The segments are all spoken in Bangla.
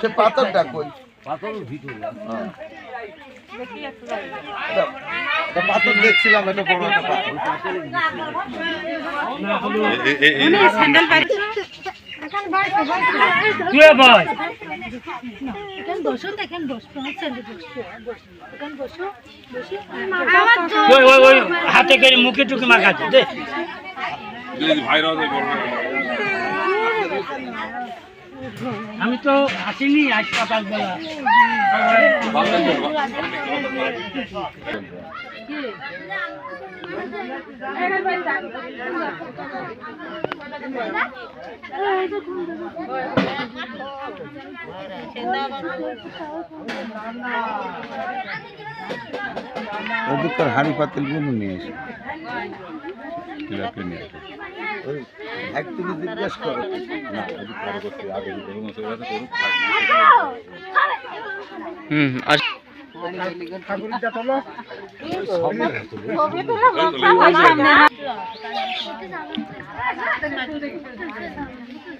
সে পাথরটা কই? হ্যাঁ। পাথর দেখছিলাম এটা বড় একটা পাথর। ওই হাতে করে মুখে টুকে মাখাচ্ছে দে। আমি তো আসিনি আজ সকালবেলা হাঁড়ি পাতিলগুলো নিয়ে এসে। তিলাপিয়া নিয়ে ওই জিজ্ঞেস করো না আগে হুম আর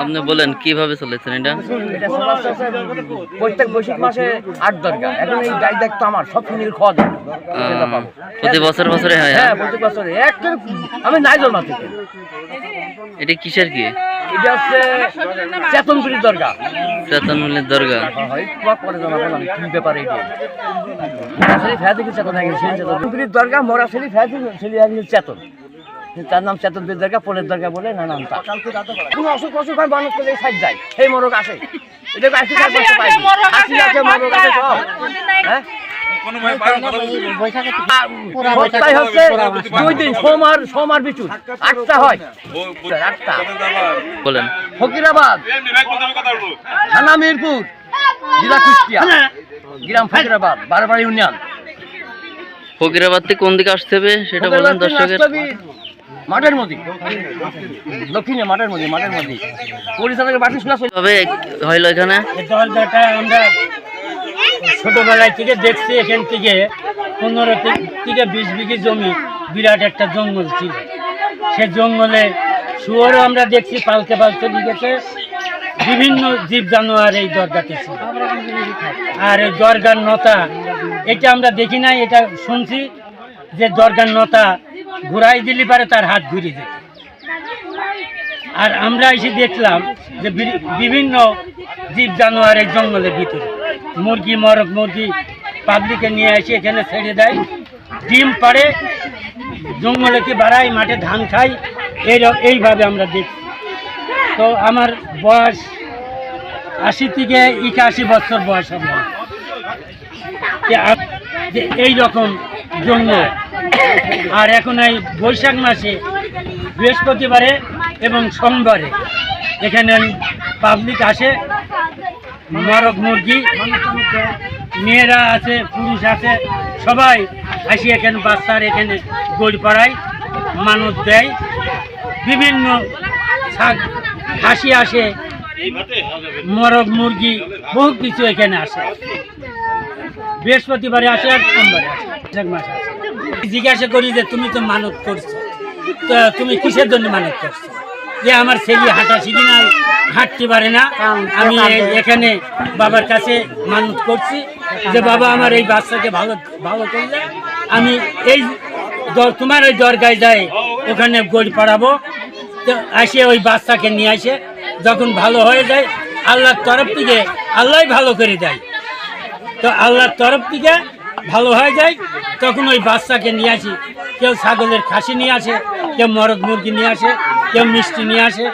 আপনি বলেন কীভাবে চলেছেন এটা? প্রত্যেক বৈশাখ মাসে আট দরকার এখন এই গাই দেখতো আমার সব ফ্যামিলির খাওয়া পাবো। প্রতি বছর বছরে হয় হ্যাঁ? হ্যাঁ? প্রত্যেক বছরে। এক আমি নাই জন্মা থেকে এটা কিসের কি? এটা হচ্ছে চেতনপুরীর দরগা। চেতনমূলের দরগা। হয় পরে জানা বললাম কি ব্যাপার এটা আসলে ফ্যাঁ থেকে চেতন। হয়ে গেছে চেতনপুরীর দরগা মরা ছেলে ফ্যাঁ ছেলে হয়ে গেছে চেতন। তার নাম চেতনপুরীর দরগা পোলের দরগা বলে না নাম তার। কোনো অসুখ অসুখ হয় মানুষ করে সাইড যায়। সেই মরক আসে। এটা আসি চার পাঁচশো পাই হাসি আছে মরক আছে সব। হ্যাঁ? দুই দিন সোমবার সোমবার বিচুর। আটটা হয়। আটটা বলেন। ফকিরাবাদ। থানা মিরপুর জেলা কুষ্টিয়া। গ্রাম ফকিরাবাদ বারবার ইউনিয়ন। ফকিরাবাদ থেকে কোন দিকে আসতে হবে সেটা বলেন দর্শকের। মাঠের মধ্যে। দক্ষিণে মাঠের মধ্যে মাঠের মধ্যে। পরিচালকের বাটি শোনা তবে হইল এখানে? আমরা ছোটবেলায় থেকে দেখছি এখান থেকে পনেরো থেকে বিশ বিঘি জমি, বিরাট একটা জঙ্গল ছিল। সে জঙ্গলে শুয়োরও আমরা দেখছি, পালকে পালকে লিখেছে বিভিন্ন জীব জানোয়ার এই দরগাতে ছিল। আর এই দরগার নতা, এটা আমরা দেখি নাই, এটা শুনছি যে দরগার নতা ঘুরাই দিলে পারে তার হাত ঘুরে যেত আর আমরা এসে দেখলাম যে বিভিন্ন জীব জানোয়ার এই জঙ্গলের ভিতরে। মুরগি, মরক মুরগি পাবলিকে নিয়ে এসে এখানে ছেড়ে দেয়। ডিম পাড়ে, জঙ্গলেতে বাড়াই মাঠে ধান খাই এই এইভাবে আমরা দেখি তো আমার বয়স আশি থেকে একাশি বছর বয়স আমার এই রকম জঙ্গল। আর এখন এই বৈশাখ মাসে, বৃহস্পতিবারে এবং সোমবারে এখানে পাবলিক আসে। মরক মুরগি। মেয়েরা আছে, পুরুষ আছে, সবাই আসি এখানে, বাচ্চার এখানে গড়ি পাড়ায় মানুষ দেয়। বিভিন্ন শাক খাসি আসে মরক মুরগি বহু কিছু এখানে আসে। বৃহস্পতিবারে আসে, আর সোমবারে আসে মাসে আসে। জিজ্ঞাসা করি যে, তুমি তো মানত করছ, তো তুমি কিসের জন্য মানত করছ? যে, আমার ছেলে হাঁটা না হাঁটতে পারে না। আমি এখানে বাবার কাছে মানত করছি যে, বাবা, আমার এই বাচ্চাকে ভালো ভালো করলে আমি এই তোমার ওই দরগায় যাই ওখানে গোল পড়াবো। তো আসে ওই বাচ্চাকে নিয়ে আসে। যখন ভালো হয়ে যায়, আল্লাহর তরফ থেকে আল্লাহই ভালো করে দেয়। তো আল্লাহর তরফ থেকে ভালো হয়ে যায়, তখন ওই বাচ্চাকে নিয়ে আসি। কেউ ছাগলের খাসি নিয়ে আসে, কেউ মরদ মুরগি নিয়ে আসে, কেউ মিষ্টি নিয়ে আসে।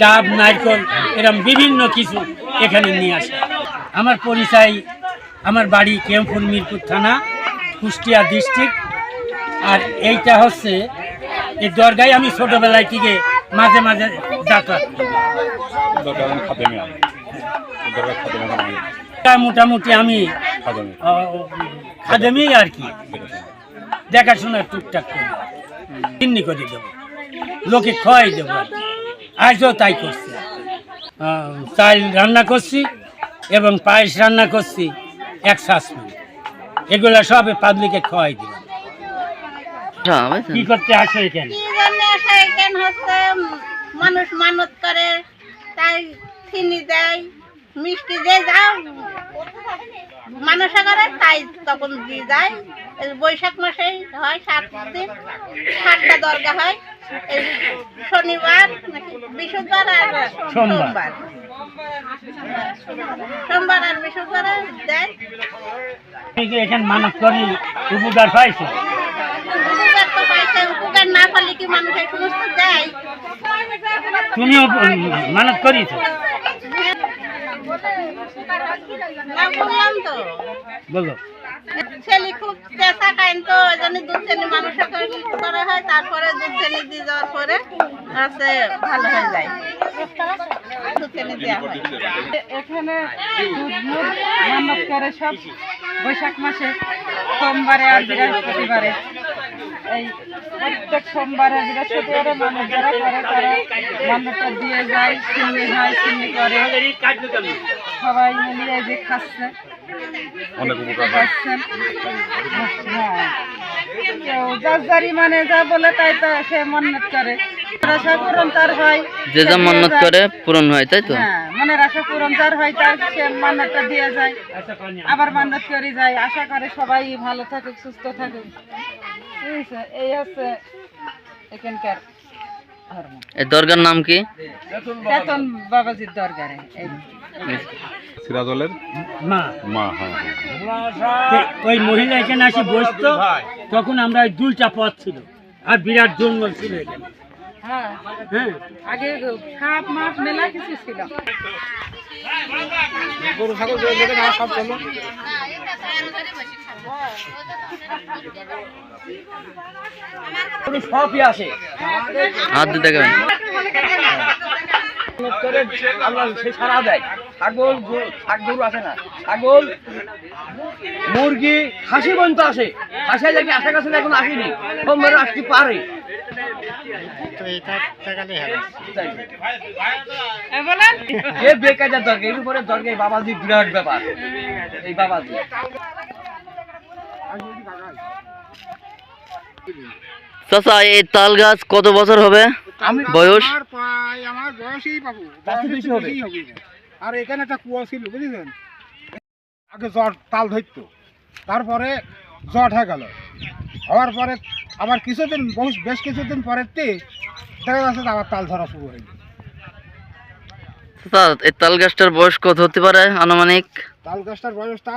ডাব, নারকল, এরম বিভিন্ন কিছু এখানে নিয়ে আসে। আমার পরিচয়, আমার বাড়ি কেমপুর মিরপুর থানা, কুষ্টিয়া ডিস্ট্রিক্ট। আর এইটা হচ্ছে, এই দরগায় আমি ছোটবেলায় থেকে মাঝে মাঝে যাতায়াত মোটামুটি আমি খাদেমি আর কি। দেখাশোনা টুকটাক করি। চিন্নি করে দেবো। লোকে খাওয়াই দেবো আর কি। আজও তাই করছি। তাই চাল রান্না করছি এবং পায়েস রান্না করছি এক শাসন এগুলা সব পাবলিকে খাওয়াই দিলাম। বুঝছেন? কি করতে আসো এখানে? আসে এখানে? মানুষ মানত করে তাই চিনি দেয়। মিষ্টি যে যাও মানুষ করে তাই তখন দিয়ে যায়। এই বৈশাখ মাসেই হয় সাত দিন সাতটা দরগা হয়। এই শনিবার বৃহস্পতিবার আর সোমবার। সোমবার আর বৃহস্পতিবারে দেয়। এখানে মানব করি উপকার পাইছো? উপকার তো পাইছে উপকার না পারলে কি মানুষ এই সমস্ত দেয়? তুমিও মানব করিছো? বলো। ছেলে খুব চেষ্টা খাইন তো ওই জন্য দুধ চেনি মানুষের করা হয় তারপরে দুধ চেনি দিয়ে যাওয়ার পরে আছে ভালো হয়ে যায়। দুধ চেনি দেওয়া হয়। এখানে দুধ করে সব বৈশাখ মাসে সোমবারে আর বৃহস্পতিবারে। এই প্রত্যেক সোমবারে বৃহস্পতিবারে মানুষ যারা করে তারা মান্যতা দিয়ে যায় চিন্নি হয় চিন্নি করে। সবাই মিলিয়ে যে খাচ্ছে। খাচ্ছেন। হ্যাঁ। কেউ যার মানে যা বলে তাই তো সে মান্যত করে। আশা পূরণ তার হয়। যে যা সে করে পূরণ হয় তাই তো? হ্যাঁ মনের আশা পূরণ যার হয় তার সে মান্যতটা দিয়ে যায়। আবার মান্যত করে যায়। আশা করে সবাই ভালো থাকুক সুস্থ থাকুক? এই হচ্ছে এখানকার এই দরগার নাম কি? চেতন বাবাজির দরকারে সিরাজলের? মা। মা হ্যাঁ হ্যাঁ। ওই মহিলা এখানে আসি বসতো তখন আমরা ওই দুইটা পথ ছিল আর বিরাট জঙ্গল ছিল এখানে। হ্যাঁ। হ্যাঁ। আগে সাপ মাছ মেলা কিছু ছিল। সবই আসে হাত দিয়ে দেখাবেন করে আল্লাহ সে সারা দেয়। ছাগল গরু- ছাগ গরু আসে না। ছাগল মুরগি খাসি পর্যন্ত আসে। খাসি দেখি আশা কাছে এখন আসেনি। সোমবার আসতে পারে। এ বলেন। এ বেকায়দার দরকার এর উপরে দরকার বাবাজি বিরাট ব্যাপার। এই বাবাজি। চাচা এই তাল গাছ কত বছর হবে? বয়স? আমার বয়সই পাবো। আর এখানে একটা কুয়া ছিল বুঝলেন আগে জ্বর তাল ধরতো। তারপরে জ্বর হয়ে গেল। হওয়ার পরে আবার কিছুদিন বহু বেশ কিছুদিন পরের দেখা যাচ্ছে আবার তাল ধরা শুরু হয়ে চাচা এই তাল গাছটার বয়স কত হতে পারে আনুমানিক? তাল গাছটার বয়স তা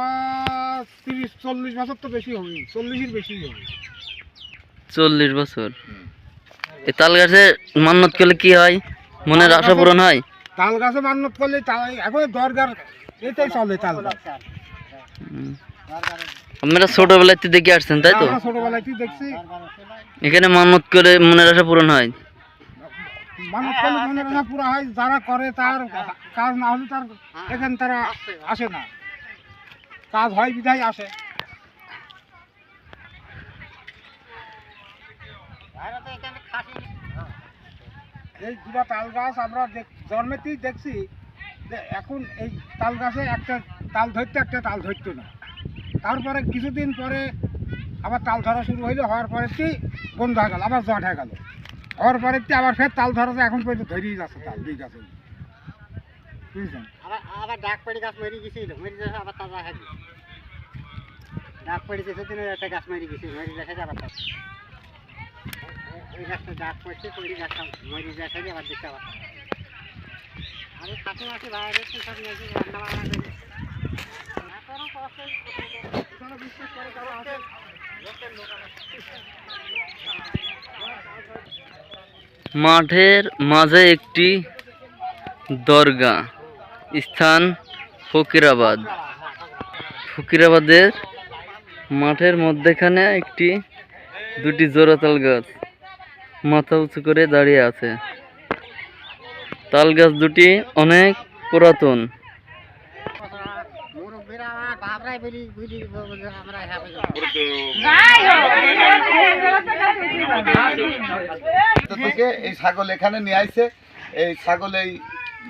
তিরিশ চল্লিশ বছর তো বেশি হবে চল্লিশের বেশি হবে চল্লিশ বছর। এই তাল গাছে মান্নত করলে কি হয়? মনের আশা পূরণ হয়? তাল গাছে মান্যত করলে এখন দরকার এটাই চলে তাল গাছ। আপনারা ছোটবেলাতে দেখে আসছেন তাই তো? ছোটবেলায় দেখছি। এখানে মান্নত করে মনের আশা পূরণ হয়। মানুষ করলে মনের আশা পুরো হয় যারা করে তার কাজ না হলে তার এখানে তারা আসে না। কাজ হয় বিধায় আসে। এই দুটা তাল গাছ আমরা জন্মেতেই দেখছি যে এখন এই তাল গাছে একটা তাল ধরতে একটা তাল ধরতো না। তারপরে কিছুদিন পরে আবার তাল ধরা শুরু হইল, হওয়ার পরে কি বন্ধ হয়ে গেল, আবার জট হয়ে গেল। হওয়ার পরে কি আবার ফের তাল ধরা এখন পর্যন্ত ধরেই যাচ্ছে তাল, দুই গাছে। বুঝছেন? আবার ডাক পাড়ি গাছ মরি গেছিল, মরি যাচ্ছে আবার তাজা হয়ে গেছে ডাক পাড়ি কিছুদিন একটা গাছ মরি গেছে মরি যাচ্ছে আবার তাজা ওই গাছটা ডাক পড়ছে তৈরি গাছটা মরি যাচ্ছে আবার দেখতে আবার। আমি খাতে মাসে বাইরে সব মাঠের মাঝে একটি দরগা স্থান ফকিরাবাদ। ফকিরাবাদের মাঠের মধ্যেখানে একটি, দুটি জোড়া তাল গাছ মাথা উঁচু করে দাঁড়িয়ে আছে। তাল গাছ দুটি অনেক পুরাতন। বাপরাই বলি বুঝি আমরা তো থেকে এই ছাগল এখানে নিয়ে আইছে এই ছাগল এই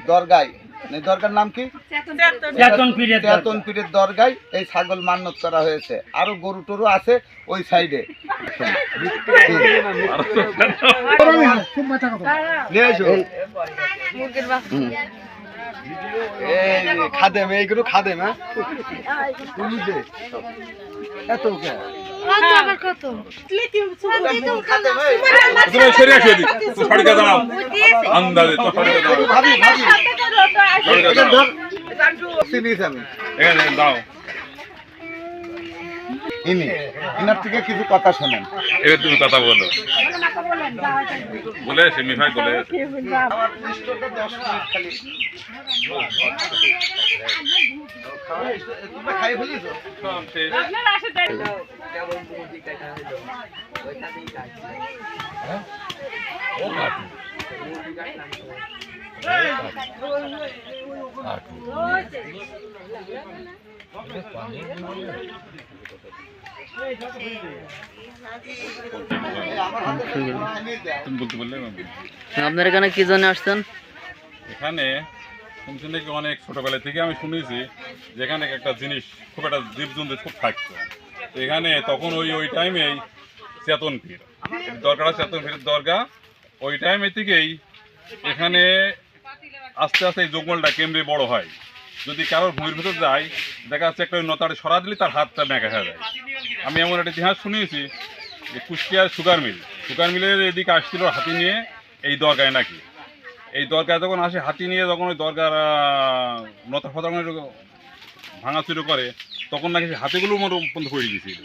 দরগায়। এই দরগার নাম কি? চেতন পীরের দরগায় এই ছাগল মান্যত করা হয়েছে। আরও গরু টরু আছে ওই সাইডে। নিয়ে খাদেম এইগুলো খাদেম হ্যাঁ? তুমি দে এত কে কত ইনি ইনার থেকে কিছু কথা শোনেন। এবার তুমি কথা বলো। বলে সেমি ভাই বলে আমার তুমি বলতে বললে আপনার এখানে কি জন্য আসছেন? এখানে শুনছি নাকি অনেক ছোটবেলা থেকে আমি শুনেছি যেখানে একটা জিনিস খুব একটা জীবজন্তু খুব থাকতো। এখানে তখন ওই ওই টাইমে চেতন পীর দরকার চেতন পীরের দরগা ওই টাইমে থেকেই এখানে আস্তে আস্তে এই জঙ্গলটা কেমনে বড় হয়। যদি কারোর ভূমির ভিতর যায় দেখা যাচ্ছে একটা নতাটা সরা দিলে তার হাতটা মেঘা হয়ে যায়। আমি এমন একটা ইতিহাস শুনিয়েছি যে কুষ্টিয়ার সুগার মিল। সুগার মিলের এদিকে আসছিল হাতি নিয়ে এই দরগায় নাকি। এই দরগায় যখন আসে হাতি নিয়ে যখন ওই দরগার নতা ফতা ভাঙা শুরু করে তখন নাকি সেই হাতিগুলো মতো বন্ধ পড়ে গেছিল।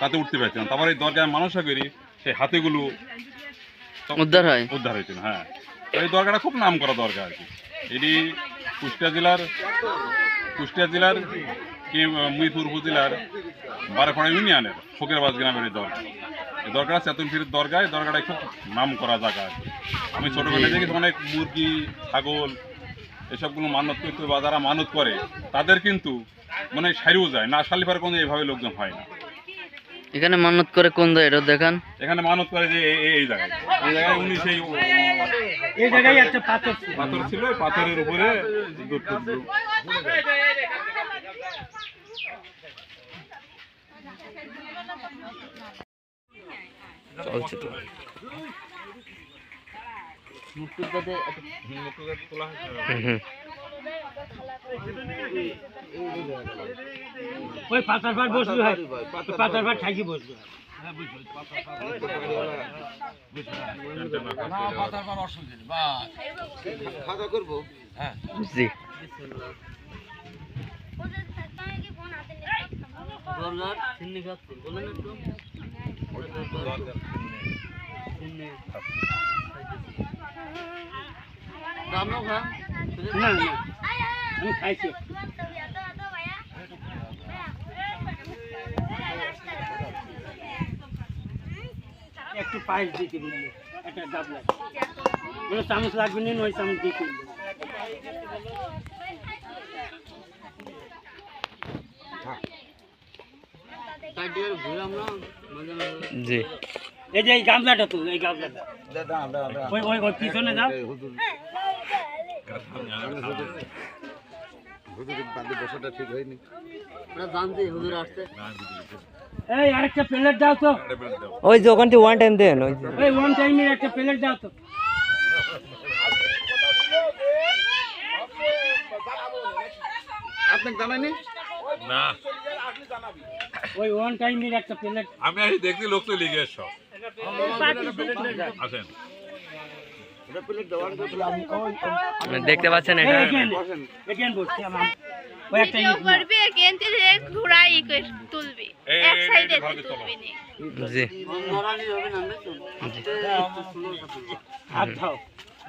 তাতে উঠতে পারছিলাম। তারপর এই দরগায় মানুষা করি সেই হাতিগুলো উদ্ধার হয়। উদ্ধার হয়েছিল হ্যাঁ। এই দরগাটা খুব নাম করা দরগা আর কি। এটি কুষ্টিয়া জেলার কুষ্টিয়া জেলার কি মুইপুর উপজেলার বারোপাড়া ইউনিয়নের ফকিরাবাদ গ্রামের এই দরগা এই দরগাটা চেতন ফিরের দরগা এই দরগাটা খুব নাম করা জায়গা আমি ছোটোবেলায় দেখেছি অনেক মুরগি ছাগল এসবগুলো মানত করতে বা যারা মানত করে তাদের কিন্তু মানে সারিও যায় না সারলে পারে কোনো এইভাবে লোকজন হয় না। এখানে মানত করে কোন এটা দেখান। এখানে মানত করে যে এই- এই- জায়গায়। এই জায়গায় উনি সেই এই জায়গায় একটা পাথর ছিল। পাথর ছিল পাথরের উপরে দুধ টুধ দিয়ে- চলছে তো। ওই পাতার ভাট বসল হয় পাতার ভাট থাকি বসল খাওয়া করব? জি। না না আমি খাইছি একটু পায়েস দিতে বলল একটা ডাবলা বলে, চামচ লাগবে না ওই চামচ দিতে জি। এই যে এই গামলাটা তো এই গামলাটা। ওই ওই ওই পিছনে যাও। বসাটা ঠিক হয়নি এই আরেকটা প্লেট দাও ওই যে ওখানটি ওয়ান টাইম দেন ওই ওই ওয়ান টাইমের একটা প্লেট দাও তো। আপনাকে জানানি না। ওই ওয়ান টাইমের একটা প্লেট আমি দেখছি লোক তো লিগে সব দেখতে পাচ্ছেন এটা? জি।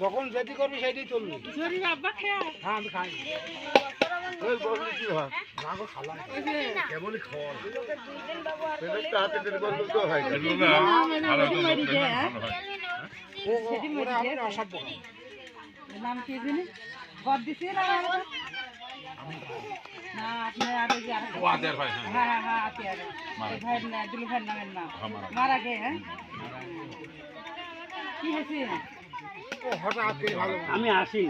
যখন যেটি করবি সেটাই চলবি। হ্যাঁ আমি খাই। হয়? হয়। নাম কি জানি বদ দিছি না হ্যাঁ। হ্যাঁ হ্যাঁ মারা গে হ্যাঁ কি হয়েছে? আমি আসি।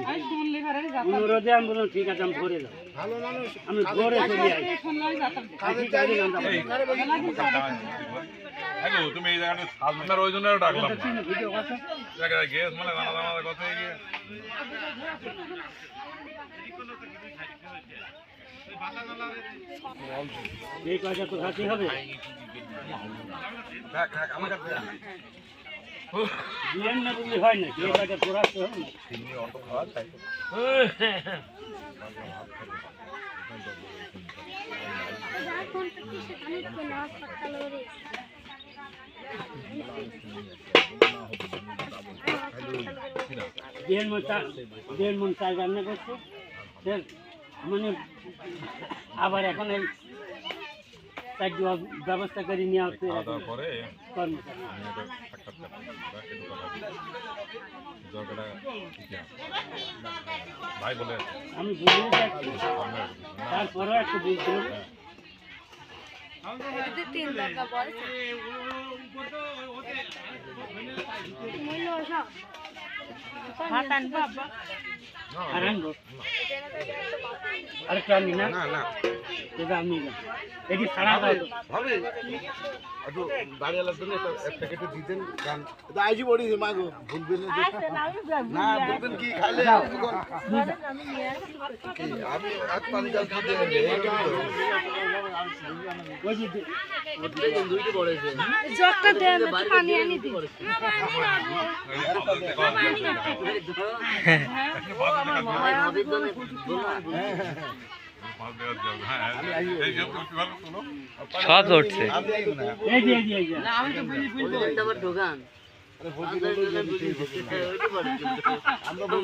অনুরোধে আমি বললাম ঠিক আছে আমি ভরে যাব। আমি ভরে চলে আসি তুমি এই জায়গাটা আপনার ওই জন্য ডাকলাম গ্যাস মানে কথা গিয়ে। এই কয়টা তো খাতে হবে? হয় না। দেড় মন চাল দেড় মন চাল রান্না করছে মানে আবার এখন এই চার ব্যবস্থা করে নিয়ে আসতে কর্মচারী। আমি একটা সাক্ষাৎকার করব, একটু কথা বলি। জায়গাটা ঠিক আছে। ভাই বলে আমি বুঝে যাচ্ছি আমরা- তারপরেও একটু বলছিলাম তিন জগটা দেন পানি আনি দিন সব পড়ে আমরা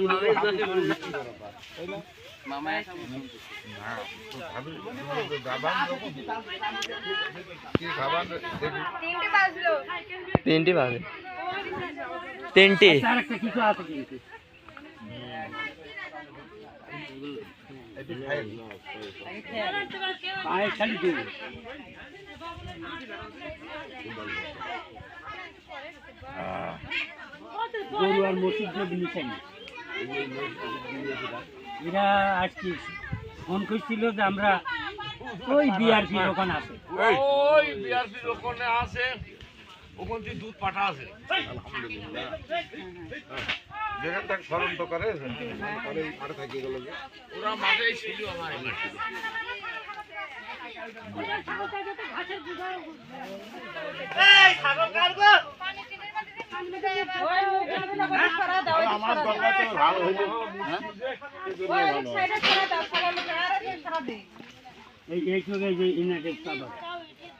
তিনটি বাজে। তিনটি। গরু আর মসুর যদি মিশাই এরা আজকে ফোন করছিল যে আমরা ওই বিআরপি দোকান আছে। ওই বিআরপি ওখানে আছে। ওখান থেকে দুধ পাঠা আছে। যেখান থেকে স্মরণ তো করে পরে থাকি গেল ওরা মাঠেই ছিল আমার। আমার দরকার তো ভালো হইল এই এই চোখে যে ইউনাইটেড সাবার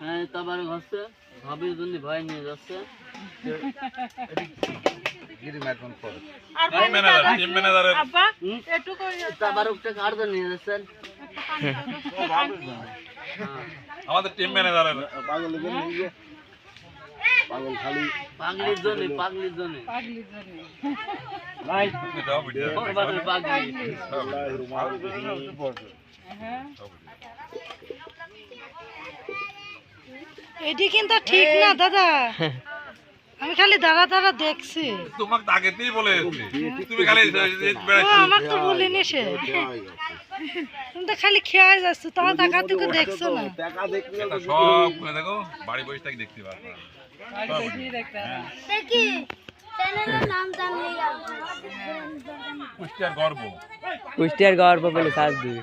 হ্যাঁ তারপর হচ্ছে ভাবির জন্য ভয় নিয়ে যাচ্ছে আমাদের টিম ম্যানেজারের পাগল এখানে নিয়ে পাগল খালি। পাগলির জন্য পাগলির জন্য। পাগলি জন্য। ভাই। দাও পাগলি। এটি কিন্তু ঠিক না দাদা। আমি খালি দাঁড়া দাঁড়া দেখছি। তোমাকে আগেতেই বলে তুমি খালি আমার তো বলিনি সে। তুমি তো খালি খেয়ে যাচ্ছ তোমার টাকা দেখছ না। টাকা দেখতে সব দেখো। বাড়ি বসে থাকি দেখতে পারবে কুষ্টিয়ার গর্ব। বলে সাজ দিবি।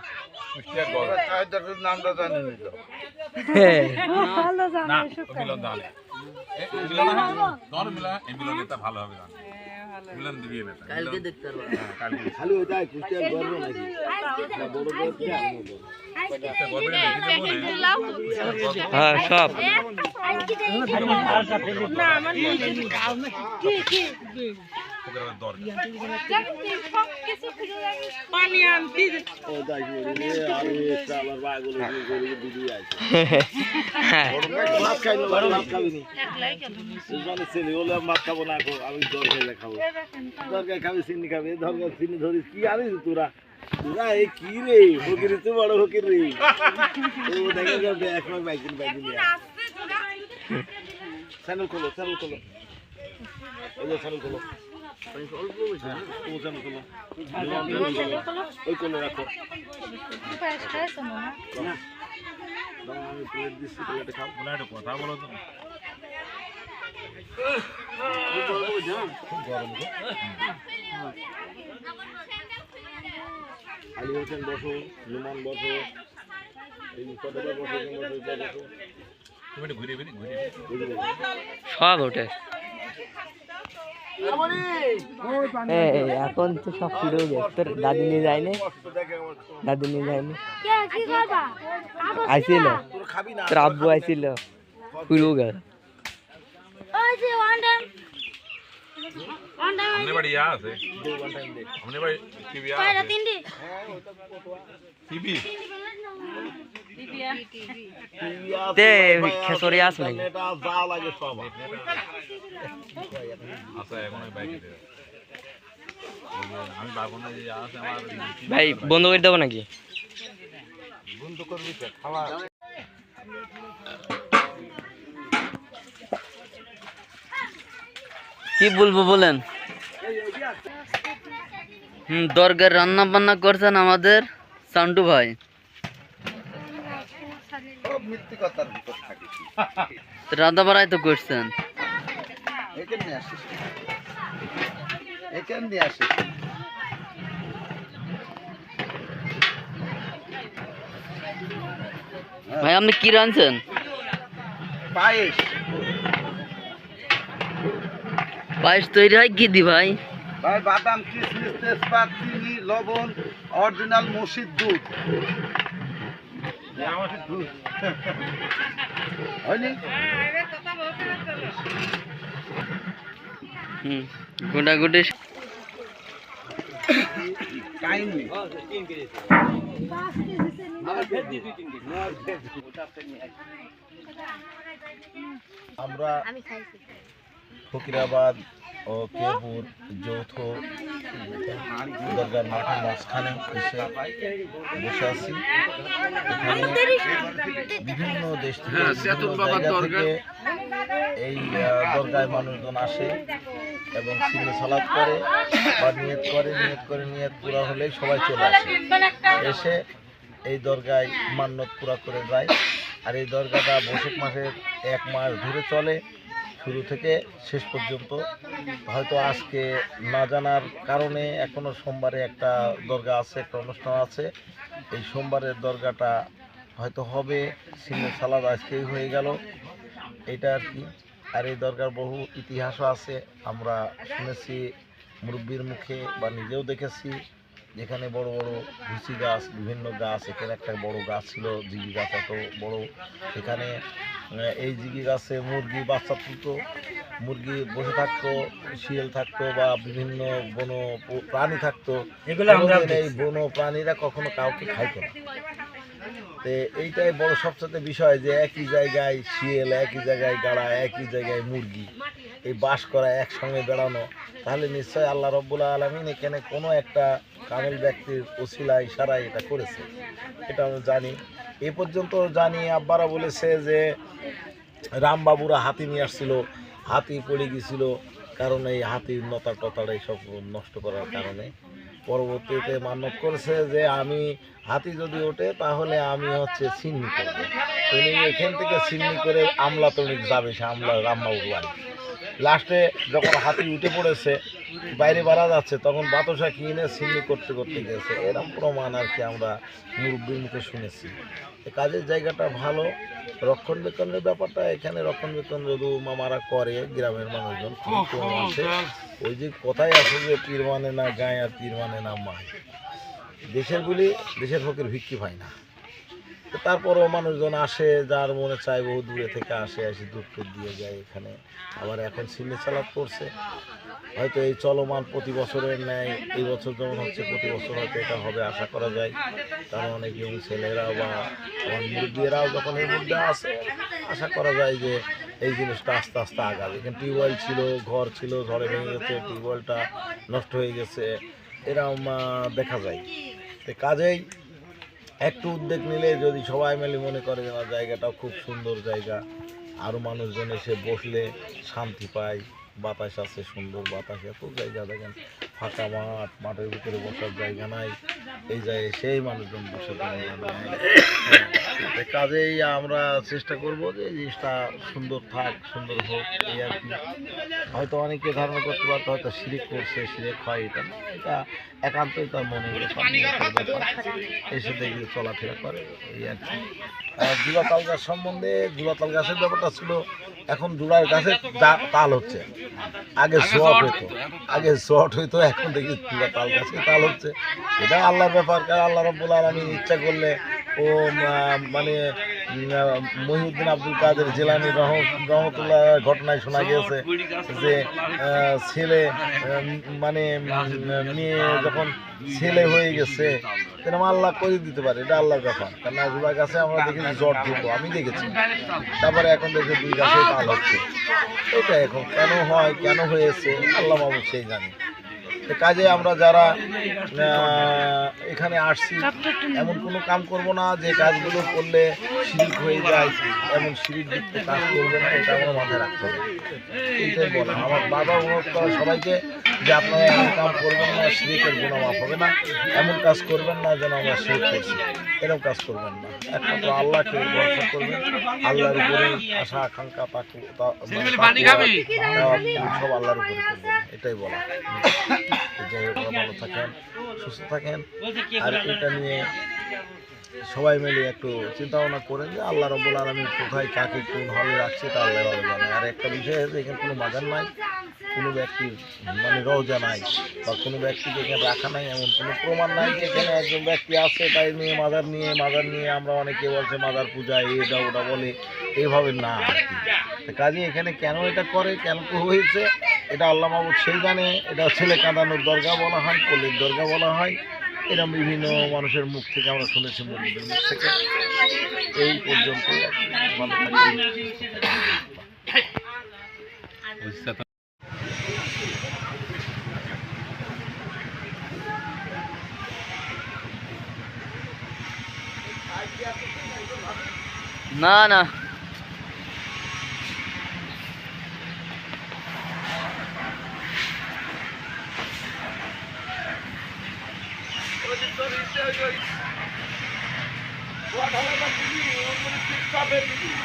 কুষ্টিয়ার গর্ব। নামটা জানি তো ভালো হবে কালকে দেখতে পারব। হ্যাঁ খালি ওইটাই কুষ্টিয়ার গর্ব নাকি? না, কি না হ্যাঁ সব আনতে ও তাই কি বলি, এ, আরে, একটা আবার পাগল গেল, দিদি আছে। বড় ভাই ভাত খাই না, বড় ভাত খাবি নি। সুজনের ছেলে, ওলে আমি ভাত খাব না গো, আমি দর খাইলে খাব। দরকার খাবি, চিনি খাবি, এ দরকার চিনি ধরিস, কি আনিস তোরা? তোরা এই কি রে? ফকির তো বড় ফকির রে। ও দেখে যাবে, একবার বাইকিন বাইকিন চ্যানেল খোলো, চ্যানেল খোলো। ওই যে চ্যানেল খোলো। ওই খোলো রাখো। কথা বলো তো। আলী হোসেন বসো ওঠে এখন তো সব হয়ে গেছে। তোর দাদি নিয়ে যায়নি। দাদি নিয়ে যায়নি? আইছিল? তোর না তোর আব্বু আইছিল। শুরু গেল। আমাদের বাড়ি ইয়া আছে। আমাদের বাড়ি টিভি আছে। টিভি? তে খেসরি আস ভাই, বন্ধ করে দেবো নাকি? কি বলব বলেন? হুম দরগার রান্না বান্না করছেন আমাদের সান্টু ভাই। কথার ভিতর থাকে। রাধা বাড়াই তো করছেন। এখানে নিয়ে আসিস। এখানে নিয়ে আসিস। ভাই আপনি কি রাঁধছেন? পায়েস। পায়েস তৈরি হয় কি দি ভাই? ভাই বাদাম কিশমিশ তেজপাত চিনি লবণ অরিজিনাল মসির দুধ। দুধ। হয়নি? হুম আমরা ফকিরাবাদ ও কেপুর যৌথ দরগার মাঠের মাঝখানে এসে বসে আছি। বিভিন্ন দেশ থেকে জায়গা থেকে এই দরগায় মানুষজন আসে এবং সিনে সালাদ করে বা নিয়ত করে নিয়ত করে নিয়ত পুরা হলেই সবাই চলে আসে। এসে এই দরগায় মান্যত পুরা করে যায়। আর এই দরগাটা বৈশাখ মাসের এক মাস ধরে চলে। শুরু থেকে শেষ পর্যন্ত। হয়তো আজকে না জানার কারণে এখনও সোমবারে একটা দরগা আছে, একটা অনুষ্ঠান আছে। এই সোমবারের দরগাটা হয়তো হবে সিনে সালাদ আজকেই হয়ে গেল। এটা আর কি। আর এই দরগার বহু ইতিহাসও আছে। আমরা শুনেছি, মুরব্বীর মুখে বা নিজেও দেখেছি। যেখানে বড় বড় ভুসি গাছ বিভিন্ন গাছ এখানে একটা বড় গাছ ছিল জিগি গাছ এত বড়। সেখানে এই জিগি গাছে মুরগি বাচ্চা তুলতো মুরগি বসে থাকতো শিয়াল থাকতো বা বিভিন্ন বন প্রাণী থাকতো। এই বন প্রাণীরা কখনো কাউকে খাইতো না। তো এইটাই বড় সবচেয়ে বিষয় যে একই জায়গায় শিয়াল একই জায়গায় গাড়া একই জায়গায় মুরগি। এই বাস করা একসঙ্গে বেড়ানো। তাহলে নিশ্চয় আল্লাহ রব্বুল আলমিন এখানে কোনো একটা কামেল ব্যক্তির ওসিলা ইশারায় এটা করেছে। এটা আমরা জানি। এ পর্যন্ত জানি আব্বারা বলেছে যে, রামবাবুরা হাতি নিয়ে আসছিল, হাতি পড়ে গেছিল কারণ এই হাতির নতা টতার এইসব নষ্ট করার কারণে। পরবর্তীতে মান্য করেছে যে, আমি হাতি যদি ওঠে, তাহলে আমি হচ্ছে ছিন্নি করব। উনি এখান থেকে ছিন্নি করে আমলা তনিক যাবে সে আমলা রামবাবুর বাড়ি লাস্টে যখন হাতি উঠে পড়েছে বাইরে বাড়া যাচ্ছে তখন বাতাসা কিনে ছিন্নি করতে করতে গেছে। এরকম প্রমাণ আর কি আমরা মুরব্বীর মুখে শুনেছি। কাজের জায়গাটা ভালো। রক্ষণবেক্ষণের ব্যাপারটা এখানে রক্ষণবেক্ষণ যদি মামারা করে গ্রামের মানুষজন খুব কম আসে ওই যে কথাই আছে যে পীর মানে না গায়ে আর পীর মানে না মায়। দেশের গুলি দেশের ফকির ভিক্ষি পায় না। তারপরেও মানুষজন আসে যার মনে চায় বহু দূরে থেকে আসে এসে দুধ দিয়ে যায় এখানে। আবার এখন সিনে চালাত করছে। হয়তো এই চলমান প্রতি বছরের ন্যায় এই বছর যেমন হচ্ছে প্রতি বছর হয়তো এটা হবে আশা করা যায়। কারণ অনেক ইয়ং ছেলেরা বা আমার মুরব্বীরাও যখন এই মধ্যে আসে আশা করা যায় যে এই জিনিসটা আস্তে আস্তে আগাবে। এখানে টিউবওয়েল ছিল ঘর ছিল ঝড়ে ভেঙে গেছে টিউবওয়েলটা নষ্ট হয়ে গেছে। এরকম আহ, দেখা যায়। তো কাজেই একটু উদ্যোগ নিলে যদি সবাই মিলে মনে করে যে জায়গাটাও খুব সুন্দর জায়গা। আরও মানুষজন এসে বসলে শান্তি পায়। বাতাস আছে সুন্দর বাতাস, এত জায়গা দেখেন। ফাঁকা মাঠ, মাঠের ভিতরে বসার জায়গা নাই। এই জায়গায় সেই মানুষজন বসে থাকে কাজেই আমরা চেষ্টা করব যে জিনিসটা সুন্দর থাক, সুন্দর হোক, এই আর কি। হয়তো অনেকে ধারণা করতে পারতো, হয়তো সিরেক করছে সিরেক হয় এটা না, এটা একান্তই তার মনে। এসে দেখে চলাফেরা করে, এই আর কি। জুড়াতাল গাছ সম্বন্ধে জুড়াতাল গাছের ব্যাপারটা ছিল এখন দুলার কাছে তাল হচ্ছে। আগে শর্ট হইতো। আগে শর্ট হইতো এখন দেখি জুড়া তাল গাছে তাল হচ্ছে। এটা আল্লাহর ব্যাপার কারণ আল্লাহ রব্বুল আলমী ইচ্ছা করলে ও মানে মহিউদ্দিন আব্দুল কাদের জেলানি রহ, রহমতুল্লাহ ঘটনায় শোনা গিয়েছে যে ছেলে মানে মেয়ে যখন ছেলে হয়ে গেছে, এরকম আল্লাহ করে দিতে পারে, এটা আল্লাহর ব্যাপার। কারণ জুড়া গাছে আমরা দেখেছি জ্বর ঢুকবো আমি দেখেছি। তারপরে এখন দেখে দুই গাছে তাল হচ্ছে। এটা এখন কেন হয়, কেন হয়েছে, আল্লাহ বাবু সেই জানে। কাজে আমরা যারা এখানে আসছি এমন কোনো কাম করব না যে কাজগুলো করলে শিরিক হয়ে যায় এমন শিরিক যুক্ত কাজ করবে না এটা আমরা মাথায় রাখতে হবে। এইটাই বলা আমার বাবা অনুরোধ করে সবাইকে যে আপনারা এমন কাম করবেন না শিরিকের গুণা মাফ হবে না এমন কাজ করবেন না যেন আমরা শিরিক করছি এরকম কাজ করবেন না। একমাত্র আল্লাহকে ভরসা করবেন। আল্লাহর উপরে আশা আকাঙ্ক্ষা পাখি সব আল্লাহর উপরে করবেন। এটাই বলা থাকেন, সুস্থ থাকেন। আর এটা নিয়ে সবাই মিলে একটু চিন্তা ভাবনা করেন যে আল্লাহ রব্বুল আলমী কোথায়, কাকে, কোন হলে রাখছে তা আল্লাহ ভালো জানে। আর একটা বিষয় আছে, এখানে কোনো মাজার নাই, কোনো ব্যক্তির মানে রওজা নাই, বা কোনো ব্যক্তিকে এখানে রাখা নাই, এমন কোনো প্রমাণ নাই যে এখানে একজন ব্যক্তি আছে, তাই নিয়ে মাজার নিয়ে মাজার নিয়ে আমরা অনেকে বলছে মাজার পূজা এটা, ওটা বলে এইভাবে না কাজে এখানে কেন এটা করে, কেন হয়েছে এটা আল্লাহ মাহবুদ সেই জানে, এটা ছেলে কাঁদানোর দরগা বলা হয় পল্লীর দরগা বলা হয়। এরকম বিভিন্ন মানুষের মুখ থেকে আমরা শুনেছি মুরব্বীদের মুখ থেকে। এই পর্যন্ত Guarda, vai conseguir, eu não preciso saber disso.